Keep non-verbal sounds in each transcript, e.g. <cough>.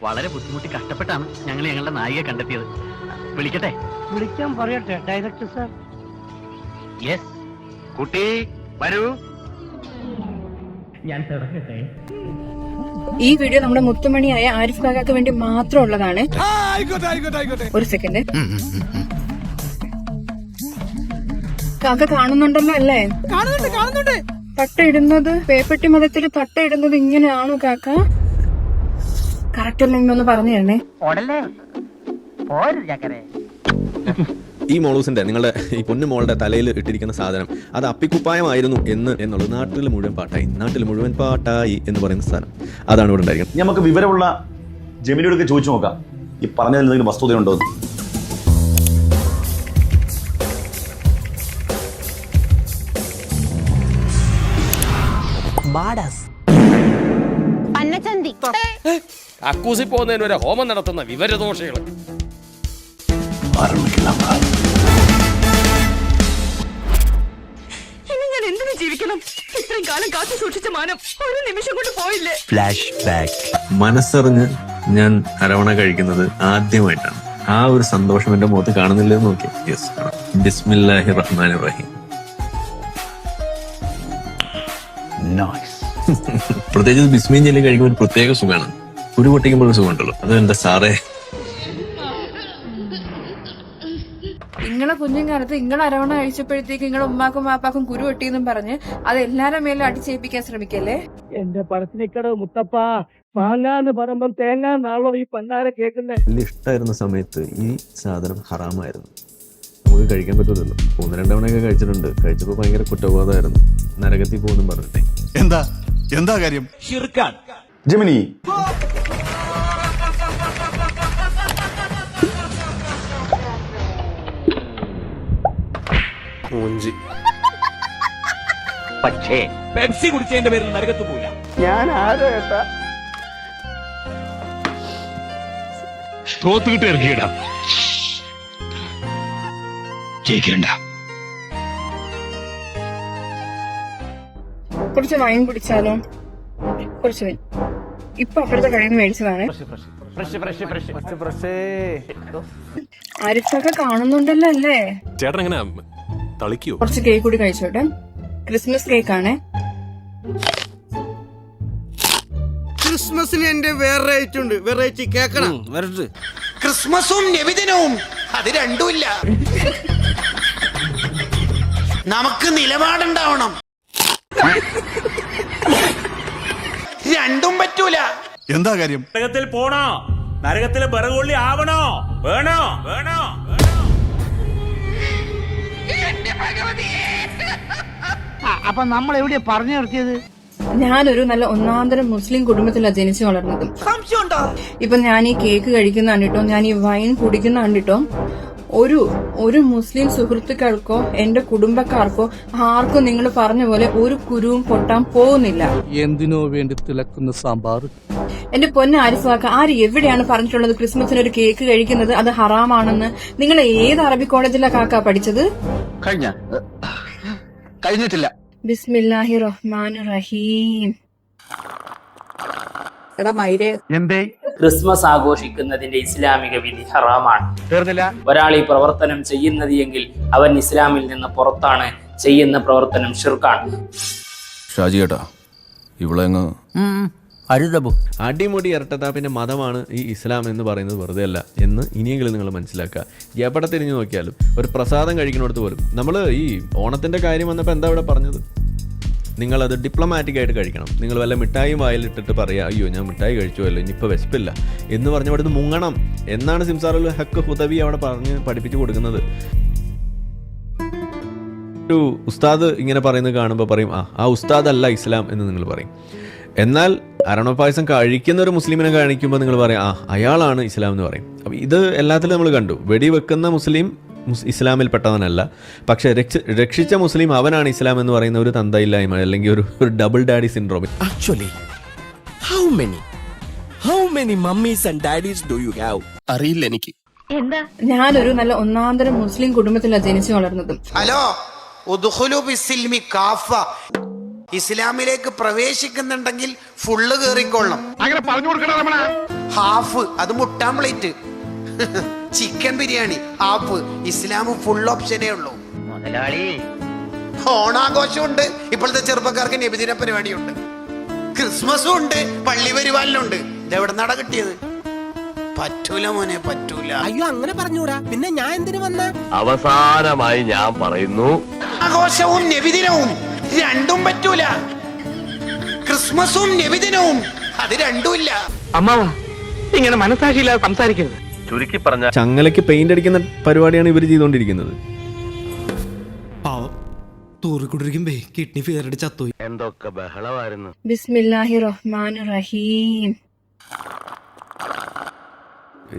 വളരെ ബുദ്ധിമുട്ടി കഷ്ടപ്പെട്ടാണ് ഞങ്ങൾ ഞങ്ങളുടെ നായികയെ കണ്ടെത്തിയത്. വിളിക്കട്ടെ? വിളിക്കാൻ പറയട്ടെ ഡയറക്ടർ സാർ യെസ് കുട്ടി വരൂ. ഞാൻ തുടങ്ങട്ടെ. ഈ വീഡിയോ നമ്മുടെ മുത്തുമണിയായ ആരിഫ് കാക്കാക്ക് വേണ്ടി മാത്രം ഉള്ളതാണ് ഒരു സെക്കൻഡ് കാക്ക കാണുന്നുണ്ടല്ലോ അല്ലേ? കാണുന്നുണ്ട് കാണുന്നുണ്ട്. തട്ട ഇടുന്നത് പേപ്പട്ടി മതത്തിൽ തട്ടയിടുന്നത് ഇടുന്നത് ഇങ്ങനെയാണോ കാക്ക? കറക്റ്റ് അല്ലെങ്കിൽ ഒന്ന് പറഞ്ഞു തരണേ? ഉടലേ പോരു ചക്കരെ ഈ മോളൂസിന്റെ നിങ്ങളുടെ ഈ പൊന്നു മോളുടെ തലയിൽ ഇട്ടിരിക്കുന്ന സാധനം അത് അപ്പിക്കുപ്പായമായിരുന്നു എന്ന് എന്നുള്ളത് നാട്ടിൽ മുഴുവൻ പാട്ടായി. നാട്ടിൽ മുഴുവൻ പാട്ടായി എന്ന് പറയുന്ന സാധനം. അതാണ് ഇവിടെ ഉണ്ടായിരിക്കുന്നത്. ഇനി നമുക്ക് വിവരമുള്ള ജമിനിയോടൊക്കെ ചോദിച്ചു നോക്കാം. ഈ പറഞ്ഞതിൽ എന്തെങ്കിലും വസ്തുതയുണ്ടോ എന്ന്. പന്നച്ചന്തി അക്കൂസി പോകുന്നതിന് വരെ ഹോമം നടത്തുന്ന വിവരദോഷികൾ ഇനി ഞാൻ എന്തിനു ജീവിക്കണം? ഇത്രയും കാലം കാത്തു സൂക്ഷിച്ച മാനം ഒരു നിമിഷം കൊണ്ട് പോയില്ലേ? മനസ്സറിഞ്ഞ് ഞാൻ അരവണ കഴിക്കുന്നത് ആദ്യമായിട്ടാണ്. ആ ഒരു സന്തോഷം എന്റെ മുഖത്ത് കാണുന്നില്ല നോക്കി. യെസ് ബിസ്മില്ലാഹി റഹ്മാൻ റഹീം <laughs> പ്രത്യേകിച്ച് ബിസ്മീൻ ജെല്ലി കഴിക്കുമ്പോൾ ഒരു പ്രത്യേക സുഖമാണ്. ഒരു പൊട്ടിക്കുമ്പോൾ ഒരു സുഖമുണ്ടല്ലോ. അത് എന്റെ സാറേ? നിങ്ങളെ കുഞ്ഞുകാലത്ത് നിങ്ങൾ അരവണ കഴിച്ചപ്പോഴത്തേക്ക് നിങ്ങളെ ഉമ്മാക്കും മാപ്പാക്കും കുരു വെട്ടിയെന്നും പറഞ്ഞ് അത് എല്ലാരുടെ മേലും അടിച്ചേൽപ്പിക്കാൻ ശ്രമിക്കല്ലേ? എന്റെ പടത്തിനിക്കട മുത്തപ്പ പാലാന്ന് പറയുമ്പം തേങ്ങ നാളോ ഈ പന്നാര കേൾക്കുന്നേ. ഇഷ്ടമായിരുന്ന സമയത്ത് ഈ സാധനം ഹറാമായിരുന്നു. നമുക്ക് കഴിക്കാൻ പറ്റൂലല്ലോ ഒന്ന് രണ്ടവണയൊക്കെ കഴിച്ചിട്ടുണ്ട്. കഴിച്ചപ്പോൾ ഭയങ്കര കുറ്റബോധമായിരുന്നു. നരകത്തിൽ പോകുന്നു പറഞ്ഞിട്ടേ. എന്താ? എന്താ കാര്യം? ജമിനി. പക്ഷേ പെപ്സി കുടിച്ചതിന്റെ പേരിൽ നരകത്ത് പോയില്ല ഞാൻ ആരോ ഏട്ടാ? തോത്തുകിട്ട് ഇറക്കിയിടാം ജയിക്കണ്ട കുറച്ച് വൈൻ കുടിച്ചാലോ? കുറച്ച് വൈൻ ഇപ്പൊ അപ്പുറത്തെ കടയിൽ നിന്ന് മേടിച്ചതാണ്. ആരിഫൊക്കെ കാണുന്നുണ്ടല്ലോ അല്ലേ? ചേട്ടൻ എങ്ങനെ തളിക്കോ? കുറച്ച് കേക്ക് കൂടി കഴിച്ചോട്ടെ. ക്രിസ്മസ് കേക്ക് ആണ്. ക്രിസ്മസിന് എന്റെ വെറൈറ്റി ഉണ്ട്. വെറൈറ്റി കേക്കണം ക്രിസ്മസും നബിദിനവും. അത് രണ്ടുമില്ല <laughs> നമുക്ക് നിലപാടുണ്ടാവണം. രണ്ടും പറ്റൂല. എന്താ കാര്യം? നരകത്തിൽ പോണോ? നരകത്തിലെ ബറകുള്ളി ആവണോ? വേണോ? വേണോ? അപ്പൊ നമ്മൾ എവിടെ പറഞ്ഞു നിർത്തിയത് ഞാനൊരു നല്ല ഒന്നാന്തരം മുസ്ലിം കുടുംബത്തിലാണ് ജനിച്ചു വളർന്നത്. ഇപ്പൊ ഞാൻ ഈ കേക്ക് കഴിക്കുന്ന കണ്ടിട്ടോ ഞാൻ ഈ വൈൻ കുടിക്കുന്ന കണ്ടിട്ടോ ഒരു ഒരു മുസ്ലിം സുഹൃത്തുക്കൾക്കോ എന്റെ കുടുംബക്കാർക്കോ ആർക്കും നിങ്ങൾ പറഞ്ഞ പോലെ ഒരു കുരുവും പൊട്ടാൻ പോകുന്നില്ല. എന്തിനോ വേണ്ടി തിളക്കുന്ന സാമ്പാർ? എന്റെ പൊന്ന ആരിഫാക്ക ആര് എവിടെയാണ് പറഞ്ഞിട്ടുള്ളത് ക്രിസ്മസിന് ഒരു കേക്ക് കഴിക്കുന്നത്? അത് ഹറാമാണെന്ന്. നിങ്ങൾ ഏത് അറബി കോളേജിലെ കാക്ക പഠിച്ചത്? കഴിഞ്ഞ കഴിഞ്ഞിട്ടില്ല. ബിസ്മില്ലാഹി റഹ്മാൻ റഹീം. എടാ മൈരേ. എന്തേ? ക്രിസ്മസ് ആഘോഷിക്കുന്നതിന്റെ ഇസ്ലാമിക വിധി ഹറാമാണ്. ഒരാൾ ഈ പ്രവർത്തനം ചെയ്യുന്നത് എങ്കിൽ അവൻ ഇസ്ലാമിൽ നിന്ന് പുറത്താണ് ചെയ്യുന്ന പ്രവർത്തനം ഷിർക്കാണ് ഷാജി ചേട്ടാ ഇവിടെ അങ്ങ് അരുതബു. അടിമുടി ഇരട്ടത്താപ്പിന്റെ മതമാണ് ഈ ഇസ്ലാം എന്ന് പറയുന്നത് വെറുതെ അല്ല എന്ന് ഇനിയെങ്കിലും നിങ്ങൾ മനസ്സിലാക്കുക. എവിടെ തിരിഞ്ഞു നോക്കിയാലും ഒരു പ്രസാദം കഴിക്കുന്നിടത്ത് പോലും നമ്മൾ ഈ ഓണത്തിന്റെ കാര്യം വന്നപ്പോൾ എന്താ ഇവിടെ പറഞ്ഞത്? നിങ്ങളത് ഡിപ്ലോമാറ്റിക് ആയിട്ട് കഴിക്കണം. നിങ്ങൾ വല്ല മിഠായി വായിലിട്ടിട്ട് പറയുക അയ്യോ ഞാൻ മിഠായി കഴിച്ചുവല്ലോ ഇനിയിപ്പോൾ വിശപ്പില്ല. എന്ന് പറഞ്ഞ് അവിടുന്ന് മുങ്ങണം. എന്നാണ് സിംസാറുൽ ഹക്ക് ഹുദവി അവിടെ പറഞ്ഞ് പഠിപ്പിച്ചു കൊടുക്കുന്നത്. ഒരു ഉസ്താദ് ഇങ്ങനെ പറയുന്നത് കാണുമ്പോൾ പറയും ആ ആ ഉസ്താദ് അല്ല ഇസ്ലാം എന്ന് നിങ്ങൾ പറയും. എന്നാൽ അരണപ്പായസം കഴിക്കുന്ന ഒരു മുസ്ലിമിനെ കാണിക്കുമ്പോൾ നിങ്ങൾ പറയും ആ അയാളാണ് ഇസ്ലാം എന്ന് പറയും. അപ്പോൾ ഇത് എല്ലാത്തിലും നമ്മൾ കണ്ടു. വെടിവെക്കുന്ന മുസ്ലിം മുസ് ഇസ്ലാമിൽ പെട്ടവനല്ല പക്ഷെ രക്ഷ രക്ഷിച്ച മുസ്ലിം അവനാണ് ഇസ്ലാം എന്ന് പറയുന്ന ഒരു തന്തയില്ലായ്മ അല്ലെങ്കിൽ ഒരു ഒരു double daddy syndrome actually how many how many mummies and daddies do you have അറിയില്ല എനിക്ക്. എന്താ? ഞാനൊരു നല്ല ഒന്നാന്തരം മുസ്ലിം കുടുംബത്തിലാണ് ജനിച്ചു വളർന്നത്. ഹലോ ഉദ്ഖുലു ബിസ്സിൽമി കാഫ. ഇസ്ലാമിലേക്ക് പ്രവേശിക്കുന്നുണ്ടെങ്കിൽ ഫുള്ള് കേറിക്കൊള്ളണം. അങ്ങനെ പറഞ്ഞു കൊടുക്കണം നമ്മളെ ഹാഫ് അത് മുട്ടാം പ്ലേറ്റ് <laughs> ചിക്കൻ ബിരിയാണി. ആപ്പ് ഇസ്ലാം ഫുൾ ഓപ്ഷനേ ഉള്ളൂ. മുതലാളി. ഓണാഘോഷമുണ്ട്. ഇപ്പോഴത്തെ ചെറുപ്പക്കാർക്ക് നബിദിന പരിപാടിയുണ്ട്. ക്രിസ്മസും ഉണ്ട്. പള്ളി പരിപാലനമുണ്ട്. ഇതെവിടെ നട കിട്ടിയത്? പറ്റൂല മോനെ പറ്റൂല. അയ്യോ അങ്ങനെ പറഞ്ഞൂടാ. പിന്നെ ഞാൻ എന്തിനു വന്ന? അവസാനമായി ഞാൻ പറയുന്നു. ആഘോഷവും നബിദിനവും രണ്ടും പറ്റൂല. ക്രിസ്മസും നബിദിനവും. അത് രണ്ടുമില്ല അമ്മാവ ഇങ്ങനെ മനസാക്ഷിയില്ലാതെ സംസാരിക്കരുത്. ചുരുക്കി പറഞ്ഞ ചങ്ങലയ്ക്ക് പെയിന്റ് അടിക്കുന്ന പരിപാടിയാണ് ഇവർ ചെയ്തുകൊണ്ടിരിക്കുന്നത് തൂറിക്കൊണ്ടിരിക്കുമ്പേ കിഡ്നി ഫെയർ അടിച്ച് ചത്തു എന്തൊക്കെ ബഹളമായിരുന്നു. ബിസ്മില്ലാഹി റഹ്മാൻ റഹീം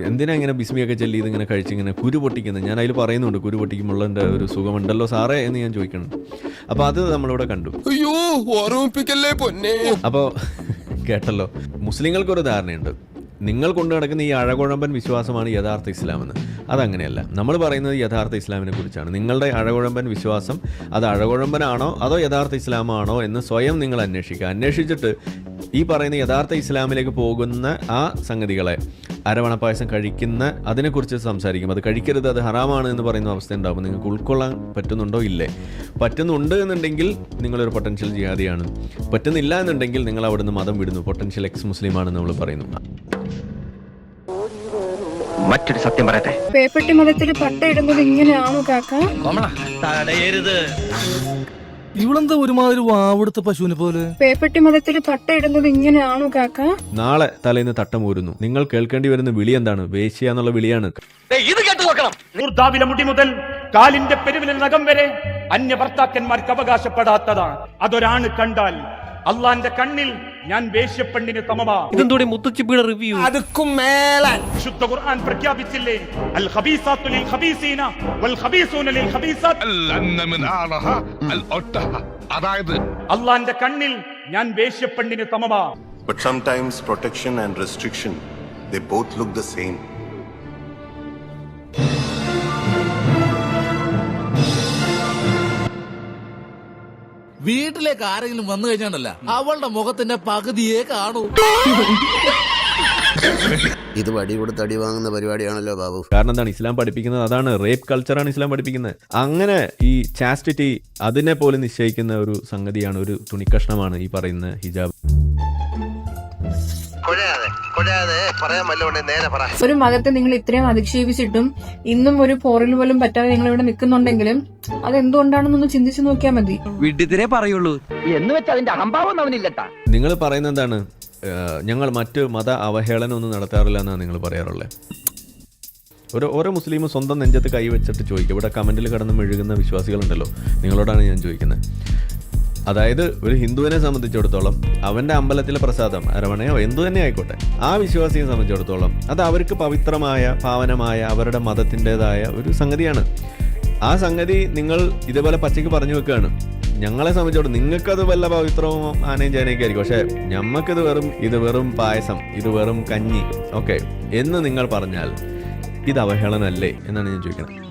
എന്തിനാ ഇങ്ങനെ ബിസ്മിയൊക്കെ ചെല്ലി ഇതിങ്ങനെ കഴിച്ചിങ്ങനെ കുരു പൊട്ടിക്കുന്നത്? ഞാൻ അതിൽ പറയുന്നുണ്ട് കുരു പൊട്ടിക്കുമ്പോഴതിന്റെ ഒരു സുഖമുണ്ടല്ലോ സാറേ എന്ന് ഞാൻ ചോദിക്കണം. അപ്പൊ അത് നമ്മളിവിടെ കണ്ടു. അയ്യോ ഓർമ്മിപ്പിക്കല്ലേ പൊന്നെ? അപ്പോൾ കേട്ടല്ലോ മുസ്ലിങ്ങൾക്കൊരു ധാരണയുണ്ട്. നിങ്ങൾ കൊണ്ടു നടക്കുന്ന ഈ അഴകുഴമ്പൻ വിശ്വാസമാണ് യഥാർത്ഥ ഇസ്ലാമെന്ന്. അതങ്ങനെയല്ല. നമ്മൾ പറയുന്നത് യഥാർത്ഥ ഇസ്ലാമിനെ കുറിച്ചാണ്. നിങ്ങളുടെ അഴകുഴമ്പൻ വിശ്വാസം അത് അഴകുഴമ്പനാണോ അതോ യഥാർത്ഥ ഇസ്ലാമാണോ എന്ന് സ്വയം നിങ്ങൾ അന്വേഷിക്കുക. അന്വേഷിച്ചിട്ട് ഈ പറയുന്ന യഥാർത്ഥ ഇസ്ലാമിലേക്ക് പോകുന്ന ആ സംഗതികളെ അരവണ പായസം കഴിക്കുന്ന അതിനെക്കുറിച്ച് സംസാരിക്കും. അത് കഴിക്കരുത് അത് ഹറാമാണ് എന്ന് പറയുന്ന അവസ്ഥ ഉണ്ടാകും നിങ്ങൾക്ക് ഉൾക്കൊള്ളാൻ പറ്റുന്നുണ്ടോ? ഇല്ലേ. പറ്റുന്നുണ്ട് എന്നുണ്ടെങ്കിൽ നിങ്ങളൊരു പൊട്ടൻഷ്യൽ ജിഹാദിയാണ്. പറ്റുന്നില്ല എന്നുണ്ടെങ്കിൽ നിങ്ങൾ അവിടുന്ന് മതം വിടുന്നു. പൊട്ടൻഷ്യൽ എക്സ് മുസ്ലിമാണെന്ന് നമ്മൾ പറയുന്നു. മറ്റൊരു സത്യം പറയട്ടെ. പേപ്പട്ടി മതത്തിൽ പട്ടയിടുന്നത് ഇങ്ങനെയാണോ കാക്ക? തടയരുത്. ഇവളെന്താ ഒരുമാതിരി വാവെടുത്ത പശുവിനെ പോലെ? പേപ്പട്ടി മതത്തിൽ തട്ടയിടുന്നത് ഇങ്ങനെയാണോ കാക്ക? നാളെ തലേന്ന് തട്ടമൂരുന്നു നിങ്ങൾ കേൾക്കേണ്ടി വരുന്ന വിളി എന്താണ്? വേശ്യ എന്നുള്ള വിളിയാണ് ഇത് കേട്ടു നോക്കണം. ൂർധാവിലെ മുടി മുതൽ കാലിന്റെ പെരുവിലെ നഖം വരെ അന്യ ഭർത്താക്കന്മാർക്ക് അവകാശപ്പെടാത്തതാണ്. അതൊരാണ് കണ്ടാൽ അള്ളാന്റെ കണ്ണിൽ ഞാൻ വേശ്യപ്പെണ്ണിന് സമമാ. ഇതെന്തോടെ മുത്തച്ചിപ്പിയുടെ റിവ്യൂ അതുക്കും മേലെ. ശുദ്ധ ഖുർആൻ പ്രഖ്യാപിച്ചില്ലേ? അൽ ഖബീസാത്തു ലിൽ ഖബീസീന വൽ ഖബീസൂന ലിൽ ഖബീസാത്ത് അതായത് അള്ളാന്റെ കണ്ണിൽ ഞാൻ വേശ്യപ്പെണ്ണിന് സമമാ. But sometimes protection and restriction, they both look the same. വീട്ടിലേക്ക് ആരെങ്കിലും വന്നു കഴിഞ്ഞാണല്ല അവളുടെ മുഖത്തിന്റെ പകുതിയെ കാണൂ. ഇത് വടി കൊടുത്ത് അടി വാങ്ങുന്ന പരിപാടിയാണല്ലോ ബാബു. കാരണം എന്താണ്? ഇസ്ലാം പഠിപ്പിക്കുന്നത് അതാണ്. റേപ്പ് കൾച്ചറാണ് ഇസ്ലാം പഠിപ്പിക്കുന്നത്. അങ്ങനെ ഈ ചാസ്റ്റിറ്റി അതിനെ പോലും നിശ്ചയിക്കുന്ന ഒരു സംഗതിയാണ് ഒരു തുണിക്കഷ്ണമാണ് ഈ പറയുന്ന ഹിജാബ്. ഒരു മതത്തെ നിങ്ങൾ ഇത്രയും അധിക്ഷേപിച്ചിട്ടും ഇന്നും ഒരു പോറിൽ പോലും പറ്റാതെ നിങ്ങൾ ഇവിടെ നിൽക്കുന്നുണ്ടെങ്കിലും അത് എന്തുകൊണ്ടാണെന്നൊന്ന് ചിന്തിച്ചു നോക്കിയാൽ മതി. വിഡിതരെ പറയുള്ളൂ. എന്ന് വെച്ചാൽ അതിന്റെ അഹംഭാവം അവനില്ലട്ടാ. നിങ്ങൾ പറയുന്നത് എന്താണ്? ഞങ്ങൾ മറ്റു മത അവഹേളനം ഒന്നും നടത്താറില്ല എന്നാണ് നിങ്ങൾ പറയാറുള്ളത്. ഒരു ഓരോ മുസ്ലിമും സ്വന്തം നെഞ്ചത്ത് കൈവച്ചിട്ട് ചോദിക്കും. ഇവിടെ കമന്റിൽ കിടന്ന് മെഴുകുന്ന വിശ്വാസികളുണ്ടല്ലോ. നിങ്ങളോടാണ് ഞാൻ ചോദിക്കുന്നത്. അതായത് ഒരു ഹിന്ദുവിനെ സംബന്ധിച്ചിടത്തോളം അവന്റെ അമ്പലത്തിലെ പ്രസാദം അരവണയോ എന്തു തന്നെ ആയിക്കോട്ടെ ആ വിശ്വാസിയെ സംബന്ധിച്ചിടത്തോളം അത് അവർക്ക് പവിത്രമായ പാവനമായ അവരുടെ മതത്തിന്റെതായ ഒരു സംഗതിയാണ്. ആ സംഗതി നിങ്ങൾ ഇതേപോലെ പച്ചയ്ക്ക് പറഞ്ഞു വെക്കുകയാണ്. ഞങ്ങളെ സംബന്ധിച്ചോട് നിങ്ങൾക്കത് വല്ല പവിത്രവും ആനയും ചേനയൊക്കെ ആയിരിക്കും. പക്ഷേ ഞമ്മക്കിത് വെറും ഇത് വെറും പായസം ഇത് വെറും കഞ്ഞി ഓക്കെ എന്ന് നിങ്ങൾ പറഞ്ഞാൽ ഇത് അവഹേളനല്ലേ എന്നാണ് ഞാൻ ചോദിക്കുന്നത്.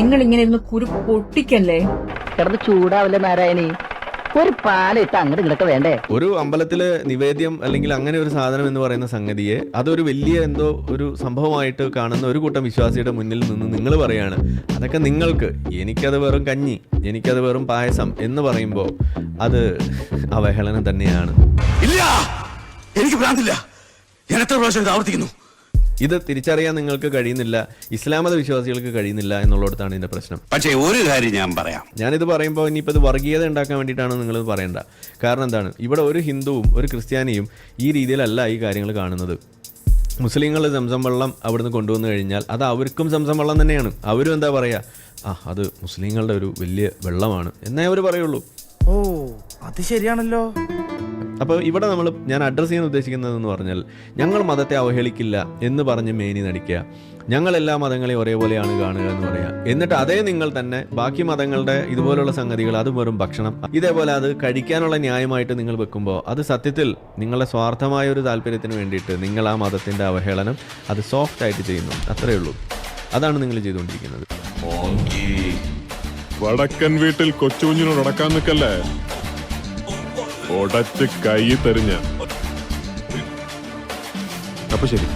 നിങ്ങൾ ഇങ്ങനെ ഇരുന്ന് കുരു പൊട്ടിക്കല്ലേ? കിടന്ന് ചൂടാവില്ല നാരായണി? ഒരു പാലിട്ട് അങ്ങോട്ട് ഇങ്ങോട്ട് വേണ്ടേ? ഒരു അമ്പലത്തിലെ നിവേദ്യം അല്ലെങ്കിൽ അങ്ങനെ ഒരു സാധനം എന്ന് പറയുന്ന സംഗതിയെ അതൊരു വലിയ എന്തോ ഒരു സംഭവമായിട്ട് കാണുന്ന ഒരു കൂട്ടം വിശ്വാസിയുടെ മുന്നിൽ നിന്ന് നിങ്ങൾ പറയാണ്. അതൊക്കെ നിങ്ങൾക്ക്. എനിക്കത് വെറും കഞ്ഞി എനിക്കത് വെറും പായസം എന്ന് പറയുമ്പോൾ അത് അവഹേളനം തന്നെയാണ്. ഇല്ല! എനിക്ക് പ്രാന്തില്ല ഞാൻ എത്ര പ്രാവശ്യം ഇത് ആവർത്തിക്കുന്നു? ഇത് തിരിച്ചറിയാൻ നിങ്ങൾക്ക് കഴിയുന്നില്ല. ഇസ്ലാമത വിശ്വാസികൾക്ക് കഴിയുന്നില്ല എന്നുള്ളടത്താണ് ഇതിന്റെ പ്രശ്നം. പക്ഷേ ഒരു കാര്യം ഞാൻ പറയാം. ഞാനിത് പറയുമ്പോൾ ഇനിയിപ്പോൾ ഇത് വർഗീയത ഉണ്ടാക്കാൻ വേണ്ടിയിട്ടാണ് നിങ്ങൾ പറയേണ്ട. കാരണം എന്താണ്? ഇവിടെ ഒരു ഹിന്ദുവും ഒരു ക്രിസ്ത്യാനിയും ഈ രീതിയിലല്ല ഈ കാര്യങ്ങൾ കാണുന്നത്. മുസ്ലിങ്ങൾ സംസം വെള്ളം അവിടുന്ന് കൊണ്ടുവന്നു കഴിഞ്ഞാൽ അത് അവർക്കും സംസം വെള്ളം തന്നെയാണ്. അവരും എന്താ പറയുക ആ അത് മുസ്ലിങ്ങളുടെ ഒരു വലിയ വെള്ളമാണ്. എന്നേ അവർ പറയുള്ളൂ. ഓ അത് ശരിയാണല്ലോ. അപ്പോൾ ഇവിടെ നമ്മൾ ഞാൻ അഡ്രസ്സ് ചെയ്യാൻ ഉദ്ദേശിക്കുന്നതെന്ന് പറഞ്ഞാൽ ഞങ്ങൾ മതത്തെ അവഹേളിക്കില്ല എന്ന് പറഞ്ഞ് മേനി നടിക്കുക. ഞങ്ങൾ എല്ലാ മതങ്ങളെയും ഒരേപോലെയാണ് കാണുക എന്ന് പറയുക എന്നിട്ട് അതേ നിങ്ങൾ തന്നെ ബാക്കി മതങ്ങളുടെ ഇതുപോലുള്ള സംഗതികൾ അത് വെറും ഭക്ഷണം. ഇതേപോലെ അത് കഴിക്കാനുള്ള ന്യായമായിട്ട് നിങ്ങൾ വെക്കുമ്പോൾ അത് സത്യത്തിൽ നിങ്ങളുടെ സ്വാർത്ഥമായ ഒരു താല്പര്യത്തിന് വേണ്ടിയിട്ട് നിങ്ങൾ ആ മതത്തിന്റെ അവഹേളനം അത് സോഫ്റ്റ് ആയിട്ട് ചെയ്യുന്നു. അത്രയേ ഉള്ളൂ. അതാണ് നിങ്ങൾ ചെയ്തുകൊണ്ടിരിക്കുന്നത്. വടക്കൻ വീട്ടിൽ കൊച്ചുകുഞ്ഞിനോട് അടക്കാൻ നിൽക്കല്ലേ? ഒടച്ച് കൈ തെറിഞ്ഞ. അപ്പൊ ശരി.